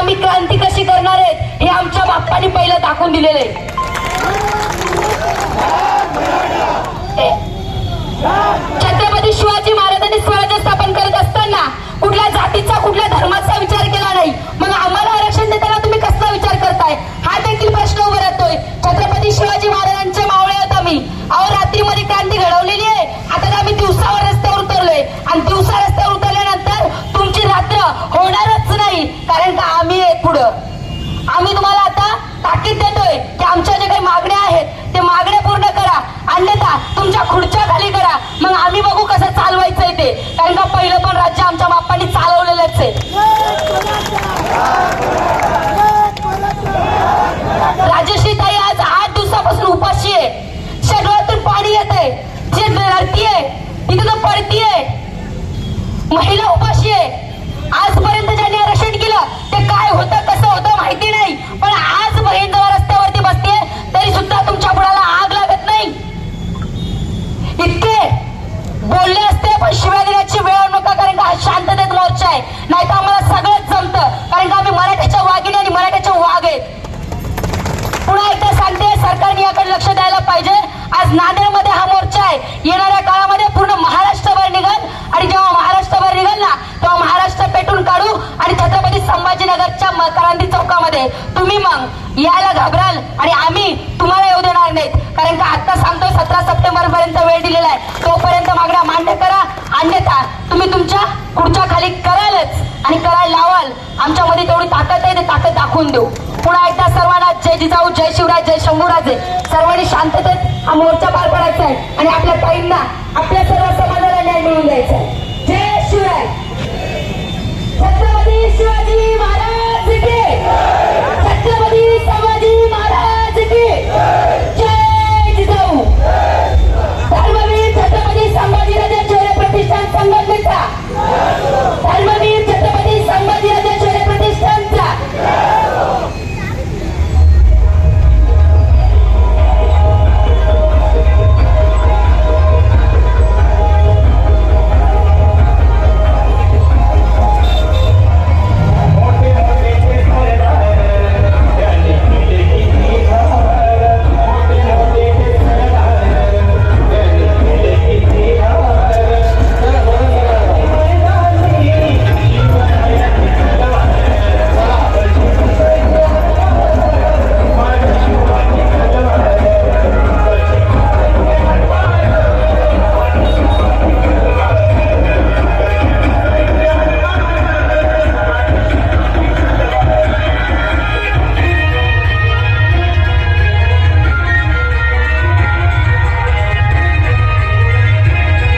क्रांती कशी करणार आहेत हे आमच्या बाप्पाने पहिलं दाखवून दिलेलं आहे. राज्य आमच्या बाप्पांनी चालवलेलंच आहे राजश्री ताई आज आठ दिवसापासून उपाशी आहे. शरीरातून पाणी येत आहे जे रडतीये तिथे पडतीये महिला शांततेत आहे नाही तर आम्हाला सगळंच जमतं. कारण का आम्ही मराठ्याच्या वाघिणी आणि मराठ्याचे वाघ. आहेत पुन्हा एकदा सांगते सरकारने याकडे लक्ष द्यायला पाहिजे. आज नांदेडमध्ये हा मोर्चा आहे. येणाऱ्या काळामध्ये पूर्ण महाराष्ट्रभर निघल. आणि जेव्हा महाराष्ट्रभर निघल ना तेव्हा महाराष्ट्र पेटून काढू आणि छत्रपती संभाजीनगरच्या म- क्रांती चौकामध्ये. तुम्ही मग यायला घाबराल आणि आम्ही तुम्हाला येऊ देणार नाहीत. कारण का आता सांगतोय सतरा सप्टेंबर पर्यंत वेळ दिलेला आहे. तोपर्यंत मागण्या मान्य करा. अन्यथा तुम्ही तुमच्या खुर्च्या खाली करालच आणि करायला लावाल. आमच्यामध्ये तेवढी ताकद आहे ते ताकद दाखवून देऊ. पुन्हा एकदा सर्वांना जय जिजाऊ जय शिवराज जय शंभूराजे. सर्वांनी शांततेत हा मोर्चा पार पडायचा आहे आणि आपल्या ताईंना आपल्या सर्व समाजाला न्याय मिळून द्यायचा आहे. जय शिवराय.